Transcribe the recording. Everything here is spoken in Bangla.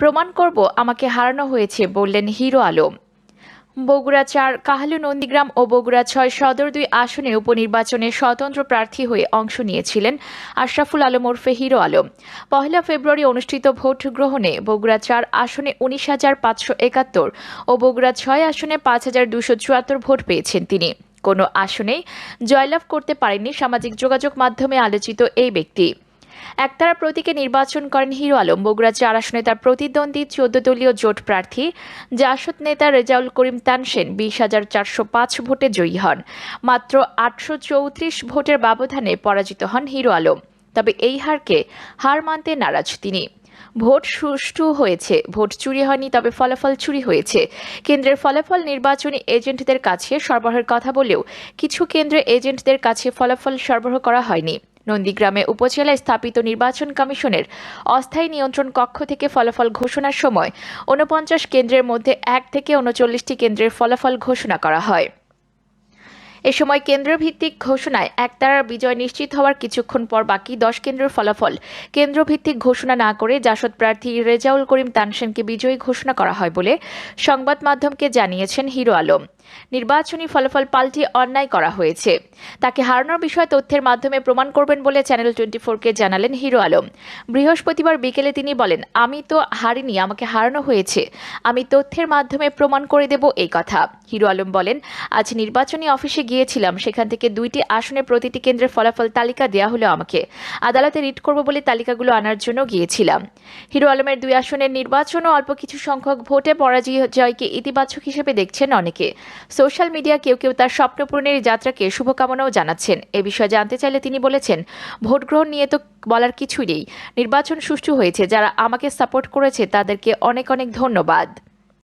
প্রমাণ করব আমাকে হারানো হয়েছে, বললেন হিরো আলম। বগুড়া চার, কাহালু, নন্দীগ্রাম ও বগুড়া ছয় সদর দুই আসনে উপনির্বাচনে স্বতন্ত্র প্রার্থী হয়ে অংশ নিয়েছিলেন আশরাফুল আলম ওরফে হিরো আলম। পহেলা ফেব্রুয়ারি অনুষ্ঠিত ভোট গ্রহণে বগুড়া চার আসনে উনিশ হাজার পাঁচশো একাত্তর ও বগুড়া ছয় আসনে পাঁচ হাজার দুশো চুয়াত্তর ভোট পেয়েছেন তিনি। কোনো আসনেই জয়লাভ করতে পারেননি সামাজিক যোগাযোগ মাধ্যমে আলোচিত এই ব্যক্তি। একতারা প্রতীকে নির্বাচন করেন হিরো আলম। বগুড়া চার আসনে তার প্রতিদ্বন্দ্বী চোদ্দ দলীয় জোট প্রার্থী জাসদ নেতা রেজাউল করিম তানসেন বিশ হাজার চারশো পাঁচ ভোটে জয়ী হন। মাত্র আটশো চৌত্রিশ ভোটের ব্যবধানে পরাজিত হন হিরো আলম। তবে এই হারকে হার মানতে নারাজ তিনি। ভোট সুষ্ঠু হয়েছে, ভোট চুরি হয়নি, তবে ফলাফল চুরি হয়েছে। কেন্দ্রের ফলাফল নির্বাচনী এজেন্টদের কাছে সরবরাহের কথা বলেও কিছু কেন্দ্রে এজেন্টদের কাছে ফলাফল সরবরাহ করা হয়নি। নন্দীগ্রামে উপজেলায় স্থাপিত নির্বাচন কমিশনের অস্থায়ী নিয়ন্ত্রণ কক্ষ থেকে ফলাফল ঘোষণার সময় ঊনপঞ্চাশ কেন্দ্রের মধ্যে এক থেকে উনচল্লিশটি কেন্দ্রের ফলাফল ঘোষণা করা হয়। এ সময় কেন্দ্রভিত্তিক ঘোষণায় একতারার বিজয় নিশ্চিত হওয়ার কিছুক্ষণ পর বাকি দশ কেন্দ্রের ফলাফল। কেন্দ্রভিত্তিক ঘোষণা না করে জাসদ প্রার্থী রেজাউল করিম তানসেনকে বিজয়ী ঘোষণা করা হয় বলে সংবাদ মাধ্যমকে জানিয়েছেন হিরো আলম। নির্বাচনী ফলাফল পাল্টে অন্যায় করা হয়েছে। তাকে হারানোর বিষয়ে তথ্যের মাধ্যমে প্রমাণ করবেন বলে চ্যানেল টোয়েন্টি ফোরকে জানালেন হিরো আলম। বৃহস্পতিবার বিকেলে তিনি বলেন, আমি তো হারিনি, আমাকে হারানো হয়েছে। আমি তথ্যের মাধ্যমে প্রমাণ করে দেব এই কথা। হিরো আলম বলেন, আজ নির্বাচনী অফিসে গিয়েছিলাম, সেখান থেকে দুইটি আসনের প্রতিটি কেন্দ্রের ফলাফল তালিকা দেওয়া হলো আমাকে। আদালতে রিট করব বলে তালিকাগুলো আনার জন্য গিয়েছিলাম। হিরো আলমের দুই আসনের নির্বাচন ও অল্প কিছু সংখ্যক ভোটে পরাজয় জয়কে ইতিবাচক হিসেবে দেখছেন অনেকে। সোশ্যাল মিডিয়া কেউ কেউ তার স্বপ্ন পূরণের যাত্রাকে শুভকামনাও জানাচ্ছেন। এ বিষয়ে জানতে চাইলে তিনি বলেছেন, ভোট গ্রহণ নিয়ে তো বলার কিছুই নেই। নির্বাচন সুষ্ঠু হয়েছে। যারা আমাকে সাপোর্ট করেছে তাদেরকে অনেক অনেক ধন্যবাদ।